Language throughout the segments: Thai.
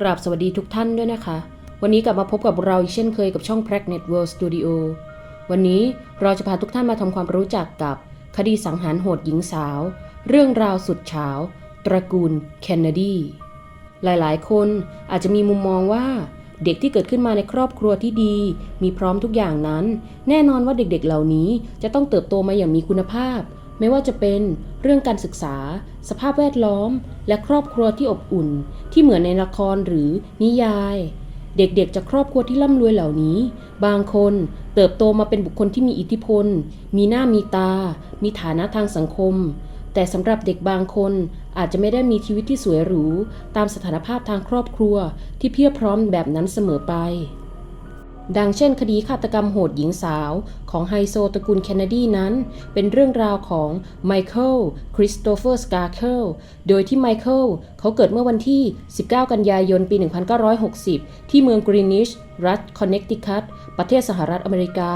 กราบสวัสดีทุกท่านด้วยนะคะ วันนี้กลับมาพบกับเราอีกเช่นเคยกับช่อง Pregnant World Studio วันนี้เราจะพาทุกท่านมาทำความรู้จักกับคดีสังหารโหดหญิงสาว เรื่องราวสุดเฉาตระกูลเคนเนดีหลายๆ คนอาจจะมีมุมมองว่าเด็กที่เกิดขึ้นมาในครอบครัวที่ดี มีพร้อมทุกอย่างนั้น แน่นอนว่าเด็กๆ เหล่านี้จะต้องเติบโตมาอย่างมีคุณภาพ ไม่ว่าจะเป็นเรื่องการศึกษา สภาพแวดล้อม และครอบครัวที่อบอุ่น ที่เหมือนในละครหรือนิยาย เด็กๆจากครอบครัวที่ร่ำรวยเหล่านี้ บางคนเติบโตมาเป็นบุคคลที่มีอิทธิพล มีหน้ามีตา มีฐานะทางสังคม แต่สำหรับเด็กบางคนอาจจะไม่ได้มีชีวิตที่สวยหรู ตามสถานภาพทางครอบครัวที่เพียบพร้อมแบบนั้นเสมอไป ดังเช่นคดีฆาตกรรมโหดหญิงสาวของไฮโซตระกูลเคนเนดีนั้น เป็นเรื่องราวของไมเคิลคริสโตเฟอร์สกาเคิลโดยที่ไมเคิลเขาเกิดเมื่อวันที่ 19 กันยายนปี 1960 ที่เมืองกรีนิช รัฐคอนเนคติคัตประเทศสหรัฐอเมริกา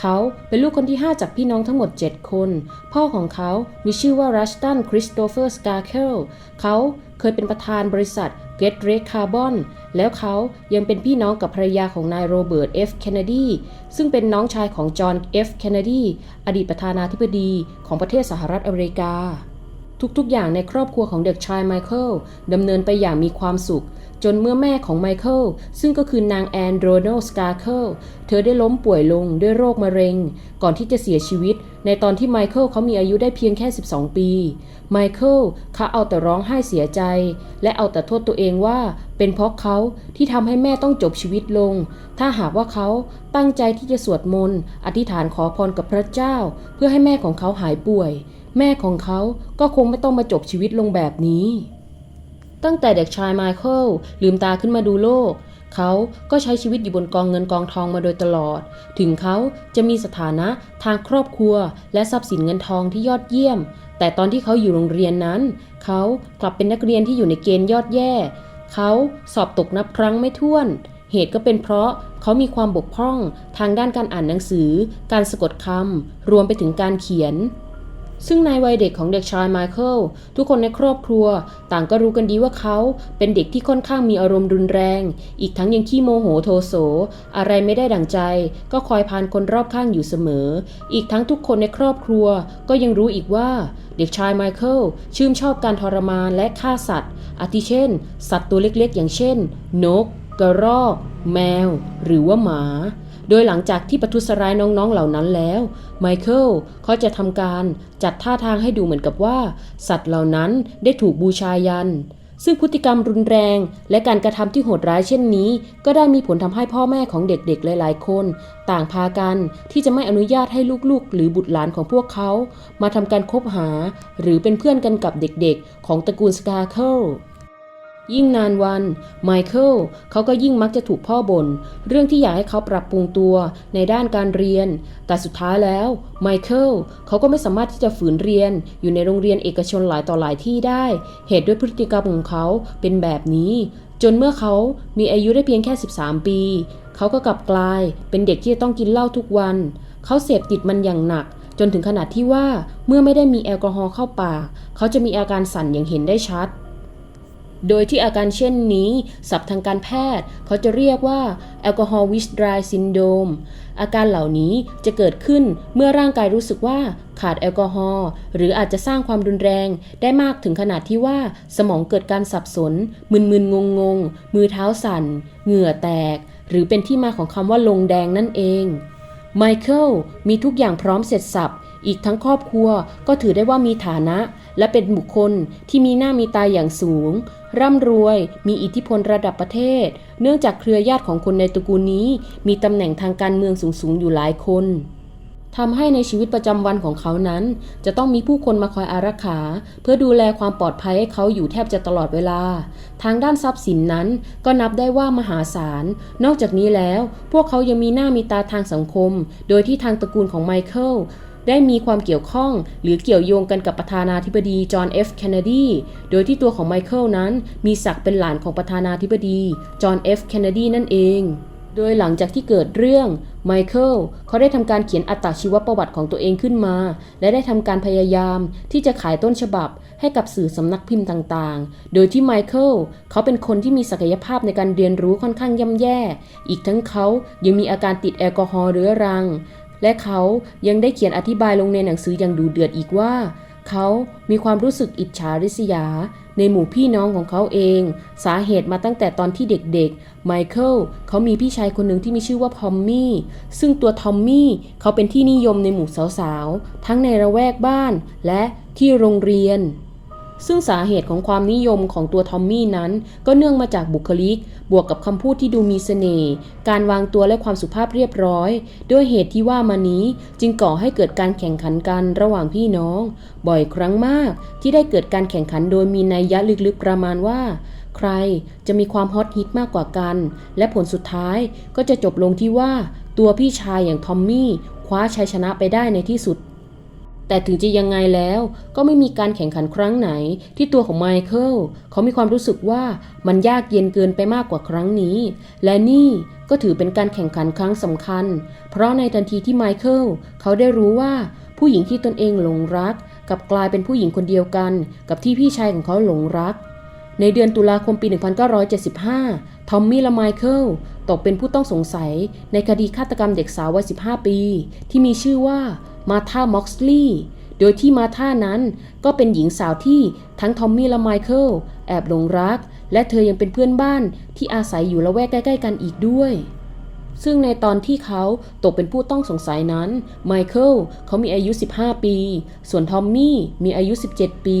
เขาเป็นลูกคนที่ 5 จากพี่น้องทั้งหมด 7 คน พ่อของเขามีชื่อว่ารัชตันคริสโตเฟอร์สกาเคิลเขาเคยเป็นประธานบริษัท เกตเรคคาร์บอนแล้วเขายังเป็นพี่น้องกับภรรยาของนายโรเบิร์ต เอฟ.เคนเนดี ซึ่งเป็นน้องชายของจอห์น เอฟ.เคนเนดี อดีตประธานาธิบดีของประเทศสหรัฐอเมริกา ทุกๆอย่างในครอบครัวของเด็กชายไมเคิลดำเนินไปอย่างมีความสุข จนเมื่อแม่ของไมเคิลซึ่งก็คือนางแอนโดรโนสกาเคิลเธอได้ล้มป่วยลงด้วยโรคมะเร็ง ก่อนที่จะเสียชีวิต ในตอนที่ไมเคิลเขามีอายุได้เพียงแค่ 12 ปี ไมเคิลเขาเอาแต่ร้องไห้เสียใจ และเอาแต่โทษตัวเองว่า เป็นเพราะเขาที่ทำให้แม่ต้องจบชีวิตลง ถ้าหากว่าเขาตั้งใจที่จะสวดมนต์อธิษฐานขอพรกับพระเจ้า เพื่อให้แม่ของเขาหายป่วย แม่ของเขาก็คงไม่ต้องมาจบชีวิตลงแบบนี้ ตั้งแต่เด็กชายไมเคิลลืมตาขึ้นมาดูโลก เขาก็ใช้ชีวิตอยู่บนกองเงินกองทองมาโดยตลอด ถึงเขาจะมีสถานะทางครอบครัว และทรัพย์สินเงินทองที่ยอดเยี่ยม แต่ตอนที่เขาอยู่โรงเรียนนั้น เขากลับเป็นนักเรียนที่อยู่ในเกณฑ์ยอดแย่ เขาสอบตกนับครั้งไม่ถ้วน เหตุก็เป็นเพราะเขามีความบกพร่องทางด้านการอ่านหนังสือ การสะกดคำรวมไปถึงการเขียน ซึ่งในวัยเด็กของเด็กชายไมเคิลทุกคนในครอบครัว ต่างก็รู้กันดีว่าเขาเป็นเด็กที่ค่อนข้างมีอารมณ์รุนแรง อีกทั้งยังขี้โมโหโทโส อะไรไม่ได้ดังใจ ก็คอยพานคนรอบข้างอยู่เสมอ อีกทั้งทุกคนในครอบครัว ก็ยังรู้อีกว่าเด็กชายไมเคิลชื่นชอบการทรมานและฆ่าสัตว์ อาทิเช่น สัตว์ตัวเล็กๆ อย่างเช่น นก กระรอก แมว หรือว่าหมา โดยหลังจากที่ประทุษร้ายน้องๆเหล่านั้นแล้วไมเคิลเขาจะทำการจัดท่าทางให้ดูเหมือนกับว่า สัตว์เหล่านั้นได้ถูกบูชายัน ซึ่งพฤติกรรมรุนแรง และการกระทำที่โหดร้ายเช่นนี้ ก็ได้มีผลทำให้พ่อแม่ของเด็กๆหลายๆคน ต่างพากันที่จะไม่อนุญาตให้ลูกๆ หรือบุตรหลานของพวกเขา มาทำการคบหา หรือเป็นเพื่อนกันกับเด็กๆ ของตระกูลสกาเคิล ยิ่งนานวัน ไมเคิลเขาก็ยิ่งมักจะถูกพ่อบน่นเรื่องที่อยากให้เขาปรับปรุงตัวในด้านการเรียน แต่สุดท้ายแล้วไมเคิลเขาก็ไม่สามารถที่จะฝืนเรียน อยู่ในโรงเรียนเอกชนหลายต่อหลายที่ได้ เหตุด้วยพฤติกรรมของเขาเป็นแบบนี้ จนเมื่อเขามีอายุได้เพียงแค่ 13 ปี เขาก็กลับกลายเป็นเด็กที่จะต้องกินเหล้าทุกวัน เขาเสพติดมันอย่างหนักจนถึงขนาดที่ว่าเมื่อไม่ได้มีแอลกอฮอล์เข้าปาก เขาจะมีอาการสั่นอย่างเห็นได้ชัด โดยที่อาการเช่นนี้ ศัพท์ทางการแพทย์ เขาจะเรียกว่าแอลกอฮอล์วิสดรายซินโดมอาการเหล่านี้จะเกิดขึ้นเมื่อร่างกายรู้สึกว่าขาดแอลกอฮอล์หรืออาจจะสร้างความรุนแรงได้มากถึงขนาดที่ว่าสมองเกิดการสับสน มึนๆงงๆมือเท้าสั่น เหงื่อแตก หรือเป็นที่มาของคำว่าลงแดงนั่นเองไมเคิลมีทุกอย่างพร้อมเสร็จสับ อีกทั้งครอบครัวก็ถือได้ว่ามีฐานะ และเป็นบุคคลที่มีหน้ามีตาอย่างสูง ร่ำรวย มีอิทธิพลระดับประเทศ เนื่องจากเครือญาติของคนในตระกูลนี้ มีตำแหน่งทางการเมืองสูงๆอยู่หลายคนทำให้ในชีวิตประจำวันของเขานั้น จะต้องมีผู้คนมาคอยอารักขา เพื่อดูแลความปลอดภัยให้เขาอยู่แทบจะตลอดเวลา ทางด้านทรัพย์สินนั้นก็นับได้ว่ามหาศาล นอกจากนี้แล้ว พวกเขายังมีหน้ามีตาทางสังคม โดยที่ทางตระกูลของไมเคิล ได้มีความเกี่ยวข้อง หรือเกี่ยวโยงกันกับประธานาธิบดีจอห์น F. เคนเนดี โดยที่ตัวของไมเคิลนั้น มีศักดิ์เป็นหลานของประธานาธิบดีจอห์น F. เคนเนดีนั่นเอง โดยหลังจากที่เกิดเรื่องไมเคิลเขาได้ทำการเขียนอัตชีวประวัติของตัวเองขึ้นมา และได้ทำการพยายามที่จะขายต้นฉบับให้กับสื่อสำนักพิมพ์ต่างๆ โดยที่ไมเคิลเขาเป็นคนที่มีศักยภาพในการเรียนรู้ค่อนข้างย่ำแย่ อีกทั้งเขายังมีอาการติดแอลกอฮอล์เรื้อรัง และเขายังได้เขียนอธิบายลงในหนังสืออย่างดูเดือดอีกว่า เขามีความรู้สึกอิจฉาริษยา ในหมู่พี่น้องของเขาเอง สาเหตุมาตั้งแต่ตอนที่เด็กๆ ไมเคิลเขามีพี่ชายคนหนึ่งที่มีชื่อว่าทอมมี่ ซึ่งตัวทอมมี่เขาเป็นที่นิยมในหมู่สาวๆ ทั้งในระแวกบ้านและที่โรงเรียน ซึ่งสาเหตุของความนิยมของตัวทอมมี่นั้น ก็เนื่องมาจากบุคลิก บวกกับคำพูดที่ดูมีเสน่ห์ การวางตัวและความสุภาพเรียบร้อย ด้วยเหตุที่ว่ามานี้จึงก่อให้เกิดการแข่งขันกันระหว่างพี่น้อง บ่อยครั้งมากที่ได้เกิดการแข่งขันโดยมีนัยยะลึกๆประมาณว่า ใครจะมีความฮอตฮิตมากกว่ากัน และผลสุดท้ายก็จะจบลงที่ว่า ตัวพี่ชายอย่างทอมมี่คว้าชัยชนะไปได้ในที่สุด แต่ถึงจะยังไงแล้วก็ไม่มีการแข่งขันครั้งไหนที่ตัวของไมเคิลเขามีความรู้สึกว่ามันยากเย็นเกินไปมากกว่าครั้งนี้ และนี่ก็ถือเป็นการแข่งขันครั้งสำคัญ เพราะในทันทีที่ไมเคิลเขาได้รู้ว่าผู้หญิงที่ตนเองหลงรักกับกลายเป็นผู้หญิงคนเดียวกัน กับที่พี่ชายของเขาหลงรัก ในเดือนตุลาคมปี 1975 ทอมมี่และไมเคิลตกเป็นผู้ต้องสงสัยในคดีฆาตกรรมเด็กสาววัย 15 ปี ที่มีชื่อว่า มาธาม็อกซ์ลีย์โดยที่มาธานั้นก็เป็นหญิงสาวที่ทั้งทอมมี่และไมเคิลแอบหลงรัก และเธอยังเป็นเพื่อนบ้านที่อาศัยอยู่ละแวกใกล้ ๆ กันอีกด้วย ซึ่งในตอนที่เขาตกเป็นผู้ต้องสงสัยนั้น ไมเคิลเขามีอายุ 15 ปี ส่วนทอมมี่มีอายุ 17 ปี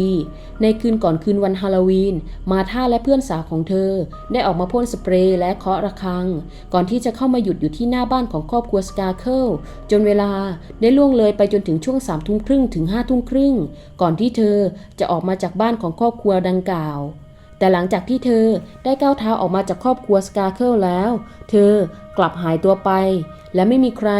ในคืนก่อนคืนวันฮาโลวีน มาธาและเพื่อนสาวของเธอ ได้ออกมาพ่นสเปรย์และเคาะระฆัง ก่อนที่จะเข้ามาหยุดอยู่ที่หน้าบ้านของครอบครัวสกาเคิลจนเวลาได้ล่วงเลยไปจนถึงช่วง3ทุ่มครึ่งถึง5ทุ่มครึ่ง ก่อนที่เธอจะออกมาจากบ้านของครอบครัวดังกล่าว แต่หลังจากที่เธอได้ก้าวเท้าออกมาจากครอบครัวสกาเคิลแล้ว เธอกลับหายตัวไป และไม่มีใคร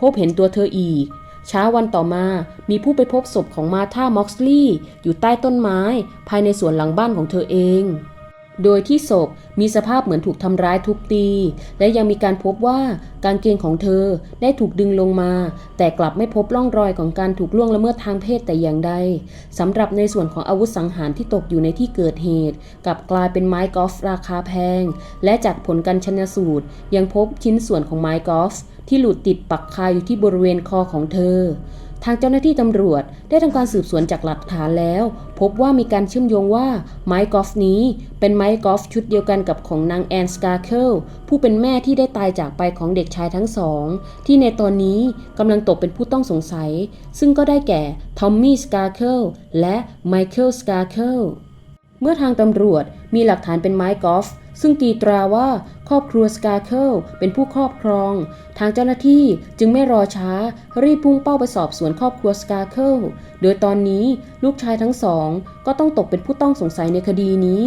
พบเห็นตัวเธออีก เช้าวันต่อมามีผู้ไปพบศพของมาธาม็อกซ์ลีย์อยู่ใต้ต้นไม้ ภายในสวนหลังบ้านของเธอเอง โดยที่ศพมีสภาพเหมือนถูกทำร้ายทุบตี และยังมีการพบว่ากางเกงของเธอได้ถูกดึงลงมา แต่กลับไม่พบร่องรอยของการถูกล่วงละเมิดทางเพศแต่อย่างใดสำหรับในส่วนของอาวุธสังหารที่ตกอยู่ในที่เกิดเหตุกลับกลายเป็นไม้กอล์ฟราคาแพง และจากผลการชนสูตร ยังพบชิ้นส่วนของไม้กอล์ฟที่หลุดติดปักคาอยู่ที่บริเวณคอของเธอ ทางเจ้าหน้าที่ตำรวจได้ทำการสืบสวนจากหลักฐานแล้ว พบว่ามีการเชื่อมโยงว่าไม้กอล์ฟนี้เป็นไม้กอล์ฟชุดเดียวกันกับของนางแอนสกาเคิลผู้เป็นแม่ที่ได้ตายจากไปของเด็กชายทั้งสอง ที่ในตอนนี้กำลังตกเป็นผู้ต้องสงสัย ซึ่งก็ได้แก่ทอมมี่สกาเคิลและไมเคิลสกาเคิลเมื่อทางตำรวจมีหลักฐานเป็นไม้กอล์ฟ ซึ่งตีตราว่าครอบครัวสกาเคิลเป็นผู้ครอบครอง ทางเจ้าหน้าที่จึงไม่รอช้ารีบพุ่งเป้าไปสอบสวนครอบครัวสกาเคิลโดยตอนนี้ลูกชายทั้งสองก็ต้องตกเป็นผู้ต้องสงสัยในคดีนี้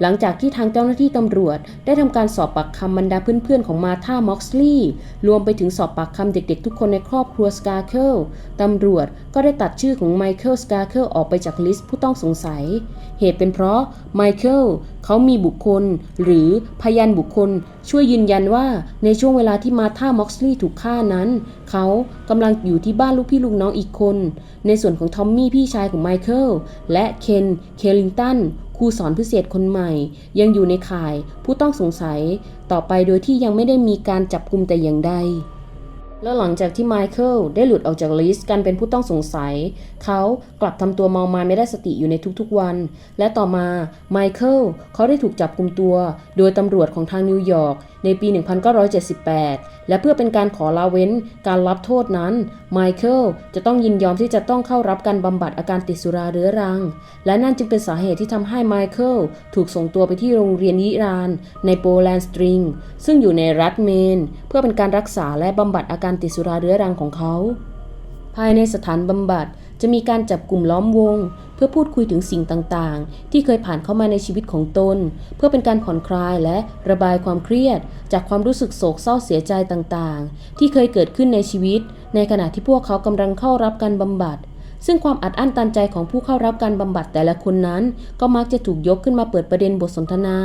หลังจากที่ทางเจ้าหน้าที่ตำรวจ ได้ทำการสอบปากคำบรรดาเพื่อนๆ ของมาธาม็อกซ์ลีย์รวมไปถึงสอบปากคำเด็กๆ ทุกคนในครอบครัวสกาเคิลตำรวจก็ได้ตัดชื่อของไมเคิลสกาเคิลออกไปจากลิสต์ผู้ต้องสงสัย เหตุเป็นเพราะไมเคิลเขามีบุคคล หรือพยานบุคคล ช่วยยืนยันว่าในช่วงเวลาที่มาธาม็อกซ์ลีย์ถูกฆ่านั้น เขากำลังอยู่ที่บ้านลูกพี่ลูกน้องอีกคน ในส่วนของทอมมี่พี่ชายของไมเคิลและเคน เคลิงตัน ครูสอนพิเศษคนใหม่ ยังอยู่ในข่ายผู้ต้องสงสัยต่อไปโดยที่ยังไม่ได้มีการจับกลุ่มแต่อย่างใด แล้วหลังจากที่ไมเคิลได้หลุดออกจากลิสต์การเป็นผู้ต้องสงสัย เขากลับทำตัวเมามายไม่ได้สติอยู่ในทุกๆวัน และต่อมาไมเคิลเขาได้ถูกจับกลุ่มตัว โดยตำรวจของทางนิวยอร์กในปี 1978 และเพื่อเป็นการขอลาเว้นการรับโทษนั้น ไมเคิลจะต้องยินยอมที่จะต้องเข้ารับการบำบัดอาการติดสุราเรื้อรัง และนั่นจึงเป็นสาเหตุที่ทำให้ไมเคิลถูกส่งตัวไปที่โรงเรียนยิรานในโปแลนด์สตริง ซึ่งอยู่ในรัฐเมน เพื่อเป็นการรักษาและบำบัดอาการติดสุราเรื้อรังของเขา ภายในสถานบำบัดจะมีการจับกลุ่มล้อมวง เพื่อพูดคุยถึงสิ่งต่างๆ ที่เคยผ่านเข้ามาในชีวิตของตน เพื่อเป็นการผ่อนคลายและระบายความเครียด จากความรู้สึกโศกเศร้าเสียใจต่างๆ ที่เคยเกิดขึ้นในชีวิต ในขณะที่พวกเขากำลังเข้ารับการบำบัดซึ่งความอัดอั้นตันใจของผู้เข้ารับการบำบัดแต่ละคนนั้น ก็มักจะถูกยกขึ้นมาเปิดประเด็นบทสนทนา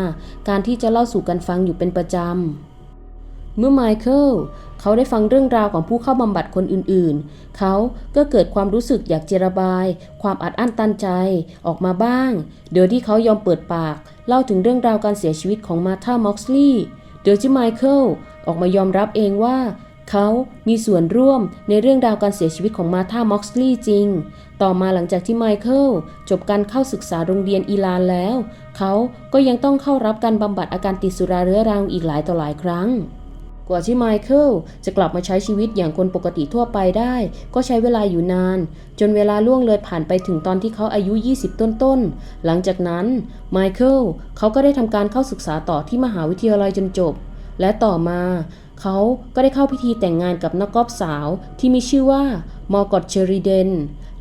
การที่จะเล่าสู่กันฟังอยู่เป็นประจำ เมื่อไมเคิลเขาได้ฟังเรื่องราวของผู้เข้าบำบัดคนอื่นๆ เขาก็เกิดความรู้สึกอยากเจรบาย ความอัดอั้นตันใจออกมาบ้าง โดยที่เขายอมเปิดปาก เล่าถึงเรื่องราวการเสียชีวิตของมาธาม็อกซ์ลีย์โดยที่ไมเคิลออกมายอมรับเองว่า เขามีส่วนร่วมในเรื่องราวการเสียชีวิตของมาธาม็อกซ์ลีย์จริง ต่อมาหลังจากที่ไมเคิลจบการเข้าศึกษาโรงเรียนอีลานแล้ว เขาก็ยังต้องเข้ารับการบำบัดอาการติดสุราเรื้อรังอีกหลายต่อหลายครั้ง กว่าที่ไมเคิลจะกลับมาใช้ชีวิตอย่างคนปกติทั่วไปได้ ก็ใช้เวลาอยู่นาน จนเวลาล่วงเลยผ่านไปถึงตอนที่เขาอายุ 20 ต้นๆ หลังจากนั้นไมเคิลเขาก็ได้ทำการเข้าศึกษาต่อที่มหาวิทยาลัยจนจบ และต่อมาเขาก็ได้เข้าพิธีแต่งงานกับนักกอล์ฟสาวที่มีชื่อว่ามอร์กอตเชอริเดน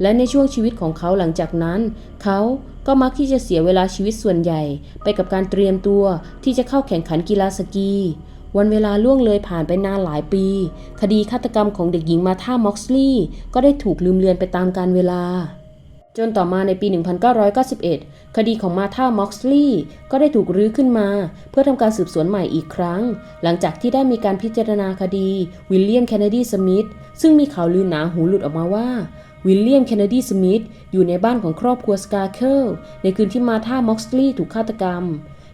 และในช่วงชีวิตของเขาหลังจากนั้น เขาก็มักที่จะเสียเวลาชีวิตส่วนใหญ่ ไปกับการเตรียมตัวที่จะเข้าแข่งขันกีฬาสกี วันเวลาล่วงเลยผ่านไปนานหลายปี คดีฆาตกรรมของเด็กหญิงมาธาม็อกซ์ลีย์ก็ได้ถูกลืมเลือนไปตามกาลเวลา จนต่อมาในปี 1991 คดีของมาธาม็อกซ์ลีย์ก็ได้ถูกรื้อขึ้นมา เพื่อทำการสืบสวนใหม่อีกครั้ง หลังจากที่ได้มีการพิจารณาคดีวิลเลียม เคนเนดี สมิธ ซึ่งมีข่าวลือหนาหูหลุดออกมาว่าวิลเลียม เคนเนดี สมิธ อยู่ในบ้านของครอบครัวสกาเคิลในคืนที่มาธาม็อกซ์ลีย์ถูกฆาตกรรม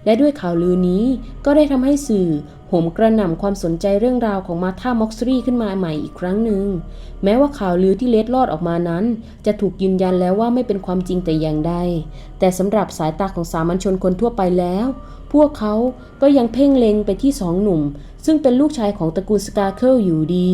และด้วยข่าวลือนี้ก็ได้ทำให้สื่อโหมกระหน่ำความสนใจเรื่องราวของมาธาม็อกซ์ลีขึ้นมาใหม่อีกครั้งหนึ่ง แม้ว่าข่าวลือที่เล็ดลอดออกมานั้น จะถูกยืนยันแล้วว่าไม่เป็นความจริงแต่อย่างใด แต่สำหรับสายตาของสามัญชนคนทั่วไปแล้ว พวกเขาก็ยังเพ่งเล็งไปที่สองหนุ่ม ซึ่งเป็นลูกชายของตระกูลสกาเคิลอยู่ดี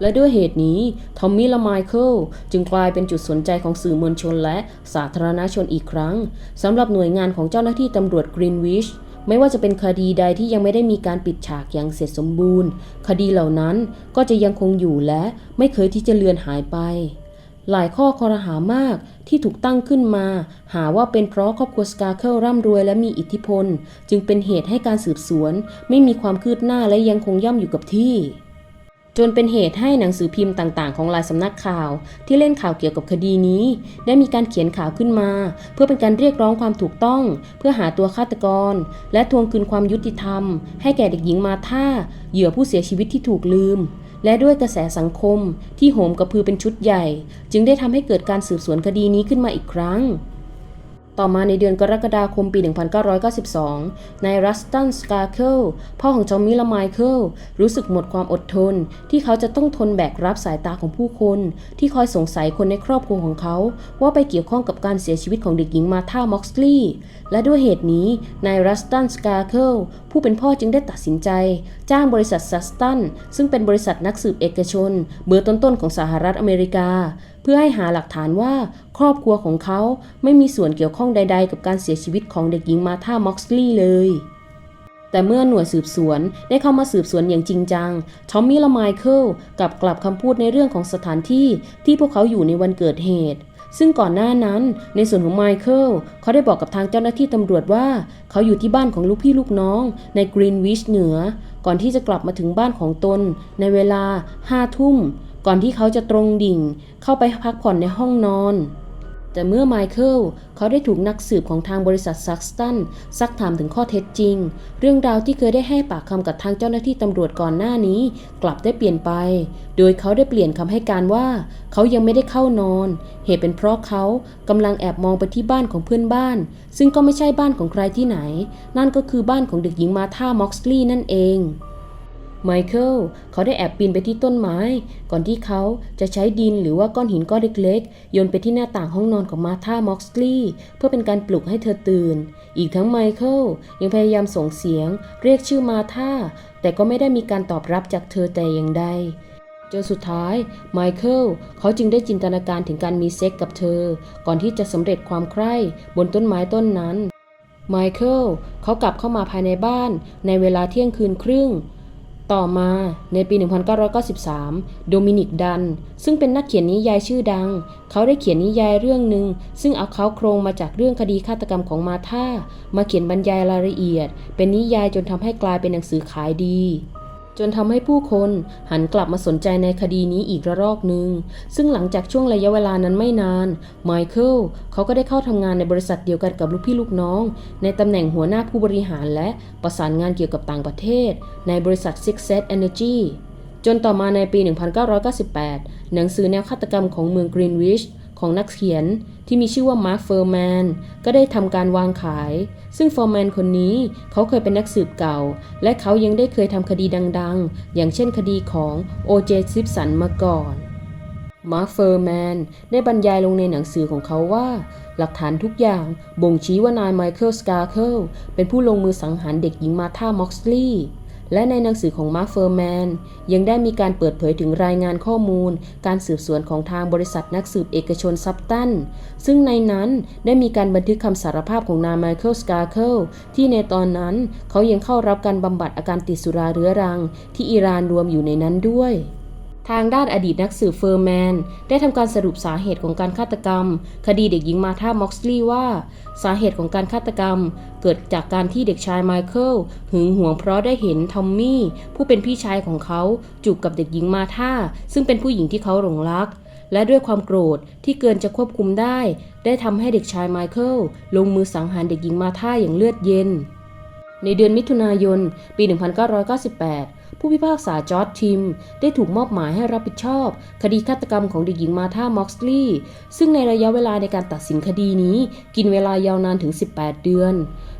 และด้วยเหตุนี้ทอมมี่และไมเคิลจึงกลายเป็นจุดสนใจของสื่อมวลชนและสาธารณชนอีกครั้งสำหรับหน่วยงานของเจ้าหน้าที่ตำรวจกรีนวิชไม่ว่าจะเป็นคดีใดที่ยังไม่ได้มีการปิดฉากอย่างเสร็จสมบูรณ์ คดีเหล่านั้นก็จะยังคงอยู่และไม่เคยที่จะเลือนหายไป หลายข้อคอรหามากที่ถูกตั้งขึ้นมา หาว่าเป็นเพราะครอบครัวสกาเคิลร่ำรวยและมีอิทธิพล จึงเป็นเหตุให้การสืบสวน ไม่มีความคืบหน้าและยังคงย่ำอยู่กับที่ จนเป็นเหตุให้หนังสือพิมพ์ต่างๆ ของหลายสำนักข่าว ที่เล่นข่าวเกี่ยวกับคดีนี้ ได้มีการเขียนข่าวขึ้นมา เพื่อเป็นการเรียกร้องความถูกต้อง เพื่อหาตัวฆาตกร และทวงคืนความยุติธรรม ให้แก่เด็กหญิงมาท่าเหยื่อผู้เสียชีวิตที่ถูกลืม และด้วยกระแสสังคมที่โหมกระพือเป็นชุดใหญ่ จึงได้ทำให้เกิดการสืบสวนคดีนี้ขึ้นมาอีกครั้ง ต่อมาในเดือนกรกฎาคมปี 1992 นายรัสตันสกาเคิลพ่อของจอมมิลไมเคิลรู้สึกหมดความอดทน ที่เขาจะต้องทนแบกรับสายตาของผู้คน ที่คอยสงสัยคนในครอบครัวของเขา ว่าไปเกี่ยวข้องกับการเสียชีวิตของเด็กหญิงมาธาม็อกซ์ลีย์และด้วยเหตุนี้นายรัสตันสกาเคิล ผู้เป็นพ่อจึงได้ตัดสินใจ จ้างบริษัทซัสตันซึ่งเป็นบริษัทนักสืบเอกชน เบอร์ต้นๆของสหรัฐอเมริกา เพื่อให้หาหลักฐานว่าครอบครัวของเขาไม่มีส่วนเกี่ยวข้องใด ๆ กับการเสียชีวิตของเด็กหญิงมาธาม็อกซ์ลีย์เลยแต่เมื่อหน่วยสืบสวนได้เข้ามาสืบสวนอย่างจริงจัง ทอมมี่และไมเคิลกลับกลับคำพูดในเรื่องของสถานที่ที่พวกเขาอยู่ในวันเกิดเหตุ ซึ่งก่อนหน้านั้นในส่วนของไมเคิลเขาได้บอกกับทางเจ้าหน้าที่ตำรวจว่า เขาอยู่ที่บ้านของลูกพี่ลูกน้องในกรีนวิชเหนือ ก่อนที่จะกลับมาถึงบ้านของตน ในเวลาห้าทุ่ม ก่อนที่เขาจะตรงดิ่ง เข้าไปพักผ่อนในห้องนอน แต่เมื่อไมเคิลเขาได้ถูกนักสืบของทางบริษัทซักสตันซักถามถึงข้อเท็จจริง เรื่องราวที่เคยได้ให้ปากคำกับทางเจ้าหน้าที่ตำรวจก่อนหน้านี้ กลับได้เปลี่ยนไป โดยเขาได้เปลี่ยนคำให้การว่าเขายังไม่ได้เข้านอน เหตุเป็นเพราะเขากำลังแอบมองไปที่บ้านของเพื่อนบ้าน ซึ่งก็ไม่ใช่บ้านของใครที่ไหน นั่นก็คือบ้านของเด็กหญิงมาธาม็อกซ์ลีย์นั่นเอง ไมเคิลเขาได้แอบปีนไปที่ต้นไม้ ก่อนที่เขาจะใช้ดินหรือว่าก้อนหินก้อนเล็กๆ โยนไปที่หน้าต่างห้องนอนของมาธาม็อกซลีย์เพื่อเป็นการปลุกให้เธอตื่น อีกทั้งไมเคิลยังพยายามส่งเสียง เรียกชื่อมาธาแต่ก็ไม่ได้มีการตอบรับจากเธอแต่อย่างใดจนสุดท้ายไมเคิลเขาจึงได้จินตนาการถึงการมีเซ็กกับเธอ ก่อนที่จะสำเร็จความใคร่บนต้นไม้ต้นนั้นไมเคิลเขากลับเข้ามาภายในบ้านในเวลาเที่ยงคืนครึ่ง ต่อมาในปี 1993 โดมินิกดัน ซึ่งเป็นนักเขียนนิยายชื่อดัง เขาได้เขียนนิยายเรื่องหนึ่ง ซึ่งเอาเขาโครงมาจากเรื่องคดีฆาตกรรมของมาธามาเขียนบรรยายรายละเอียด เป็นนิยายจนทำให้กลายเป็นหนังสือขายดี จนทำให้ผู้คนหันกลับมาสนใจในคดีนี้อีกระลอกหนึ่ง ซึ่งหลังจากช่วงระยะเวลานั้นไม่นาน ไมเคิลเขาก็ได้เข้าทำงานในบริษัทเดียวกันกับลูกพี่ลูกน้อง ในตำแหน่งหัวหน้าผู้บริหารและประสานงานเกี่ยวกับต่างประเทศ ในบริษัท Six Set Energy จนต่อมาในปี 1998 หนังสือแนวฆาตกรรมของเมืองกรีนวิช ของนักเขียนที่มีชื่อว่ามาร์คเฟอร์แมนก็ได้ทำการวางขาย ซึ่งเฟอร์แมนคนนี้เขาเคยเป็นนักสืบเก่า และเขายังได้เคยทำคดีดังๆ อย่างเช่นคดีของโอเจซิปสันมาก่อนมาร์คเฟอร์แมนได้บรรยายลงในหนังสือของเขาว่า หลักฐานทุกอย่างบ่งชี้ว่านายไมเคิลสกาเคิลเป็นผู้ลงมือสังหารเด็กหญิงมาธาม็อกซ์ลีย์ และในหนังสือของมาร์เฟอร์แมนยังได้มีการเปิดเผยถึงรายงานข้อมูล การสืบสวนของทางบริษัทนักสืบเอกชนซับตัน ซึ่งในนั้นได้มีการบันทึกคำสารภาพของนายไมเคิลสกาเคิลที่ในตอนนั้นเขายังเข้ารับการบำบัดอาการติดสุราเรื้อรัง ที่อิหร่านรวมอยู่ในนั้นด้วย ทางด้านอดีตนักสืบเฟอร์แมน ได้ทำการสรุปสาเหตุของการฆาตกรรม คดีเด็กหญิงมาธาม็อกซ์ลีย์ว่า สาเหตุของการฆาตกรรม เกิดจากการที่เด็กชายไมเคิลหึงหวงเพราะได้เห็นทอมมี่ ผู้เป็นพี่ชายของเขาจูบกับเด็กหญิงมาธาซึ่งเป็นผู้หญิงที่เขาหลงรัก และด้วยความโกรธที่เกินจะควบคุมได้ ได้ทำให้เด็กชายไมเคิลลงมือสังหารเด็กหญิงมาธาอย่างเลือดเย็น ในเดือนมิถุนายน ปี 1998 ผู้พิพากษาจอร์ดทิม ได้ถูกมอบหมายให้รับผิดชอบ คดีฆาตกรรมของเด็กหญิงมาธาม็อกซ์ลีย์ซึ่งในระยะเวลาในการตัดสินคดีนี้ กินเวลายาวนานถึง 18 เดือน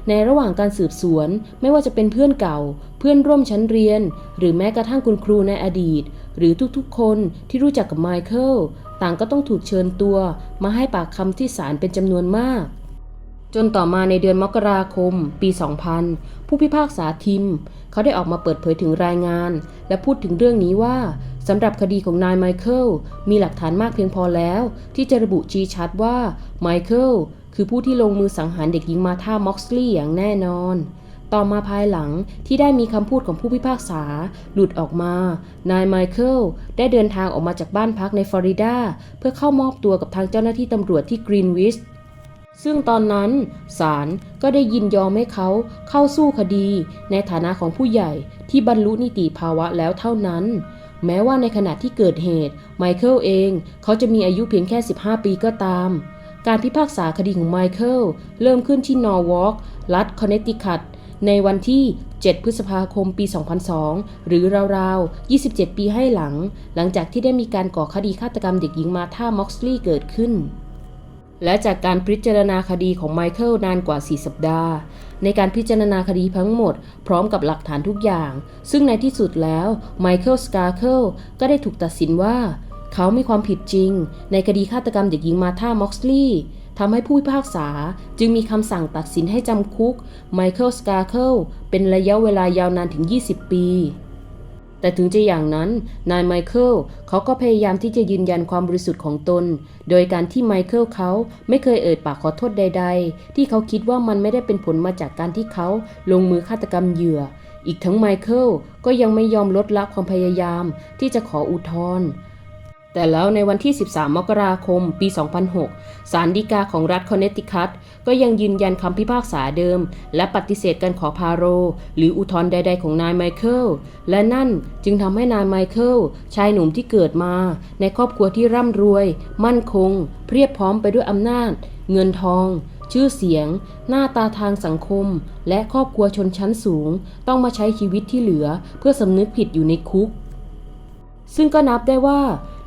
ในระหว่างการสืบสวน ไม่ว่าจะเป็นเพื่อนเก่า เพื่อนร่วมชั้นเรียน หรือแม้กระทั่งคุณครูในอดีต หรือทุกๆ คนที่รู้จักกับไมเคิลต่างก็ต้องถูกเชิญตัว มาให้ปากคำที่ศาลเป็นจำนวนมาก จนต่อมาในเดือนมกราคม ปี 2000 ผู้พิพากษาทิม เขาได้ออกมาเปิดเผยถึงรายงาน และพูดถึงเรื่องนี้ว่าสำหรับคดีของนายไมเคิลมีหลักฐานมากเพียงพอแล้ว ที่จะระบุชี้ชัดว่าไมเคิลคือผู้ที่ลงมือสังหารเด็กหญิงมาธาม็อกซ์ลีย์อย่างแน่นอน ต่อมาภายหลังที่ได้มีคำพูดของผู้พิพากษา หลุดออกมา นายไมเคิลได้เดินทางออกมาจากบ้านพักในฟลอริดา เพื่อเข้ามอบตัวกับทางเจ้าหน้าที่ตำรวจที่กรีนวิช ซึ่งตอนนั้นศาลก็ได้ยินยอมให้เขาเข้าสู้คดี ในฐานะของผู้ใหญ่ที่บรรลุนิติภาวะแล้วเท่านั้น แม้ว่าในขณะที่เกิดเหตุ ไมเคิลเองเขาจะมีอายุเพียงแค่ 15 ปีก็ตาม การพิพากษาคดีของไมเคิลเริ่มขึ้นที่นอร์วอล์กรัฐคอนเนตติคัตในวันที่ 7 พฤษภาคม ปี 2002 หรือราวๆ 27 ปีให้หลัง หลังจากที่ได้มีการก่อคดีฆาตกรรมเด็กหญิงมาธาม็อกซ์ลีย์เกิดขึ้น และจากการพิจารณาคดีของไมเคิลนานกว่า 4 สัปดาห์ ในการพิจารณาคดีทั้งหมด พร้อมกับหลักฐานทุกอย่าง ซึ่งในที่สุดแล้วไมเคิลสกาเคิลก็ได้ถูกตัดสินว่า เขามีความผิดจริง ในคดีฆาตกรรมเด็กหญิงมาธาม็อกซ์ลีย์ทำให้ผู้พิพากษาจึงมีคำสั่งตัดสินให้จำคุกไมเคิลสกาเคิลเป็นระยะเวลายาวนานถึง 20 ปี แต่ถึงจะอย่างนั้น นายไมเคิลเขาก็พยายามที่จะยืนยันความบริสุทธิ์ของตน โดยการที่ไมเคิลเขาไม่เคยเอ่ยปากขอโทษใด ๆ ที่เขาคิดว่ามันไม่ได้เป็นผลมาจากการที่เขาลงมือฆาตกรรมเหยื่อ อีกทั้งไมเคิลก็ยังไม่ยอมลดละความพยายามที่จะขออุทธรณ์ แต่แล้วในวันที่ 13 มกราคม ปี 2006 ศาลฎีกาของรัฐคอนเนตติคัตก็ยังยืนยันคำพิพากษาเดิม และปฏิเสธการขอพาโร หรืออุทธรณ์ใด ๆ ของนายไมเคิล และนั่นจึงทำให้นายไมเคิล ชายหนุ่มที่เกิดมา ในครอบครัวที่ร่ำรวย มั่นคง เพียบพร้อมไปด้วยอำนาจ เงินทอง ชื่อเสียง หน้าตาทางสังคม และครอบครัวชนชั้นสูง ต้องมาใช้ชีวิตที่เหลือ เพื่อสำนึกผิดอยู่ในคุก ซึ่งก็นับได้ว่า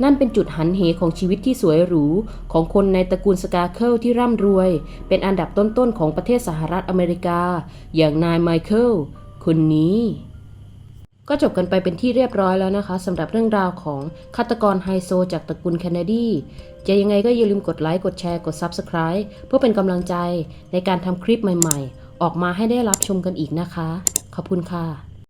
นั่นเป็นจุดหันเหของชีวิตที่สวยหรู ของคนในตระกูลสกาเคิลที่ร่ำรวย เป็นอันดับต้นๆของประเทศสหรัฐอเมริกา อย่างนายไมเคิลคนนี้ ก็จบกันไปเป็นที่เรียบร้อยแล้วนะคะสำหรับเรื่องราวของฆาตกรไฮโซจากตระกูลแคนาดีจะยังไงก็อย่าลืมกดไลค์กดแชร์กด Subscribe เพื่อเป็นกำลังใจในการทำคลิปใหม่ๆ ออกมาให้ได้รับชมกันอีกนะคะ ขอบคุณค่ะ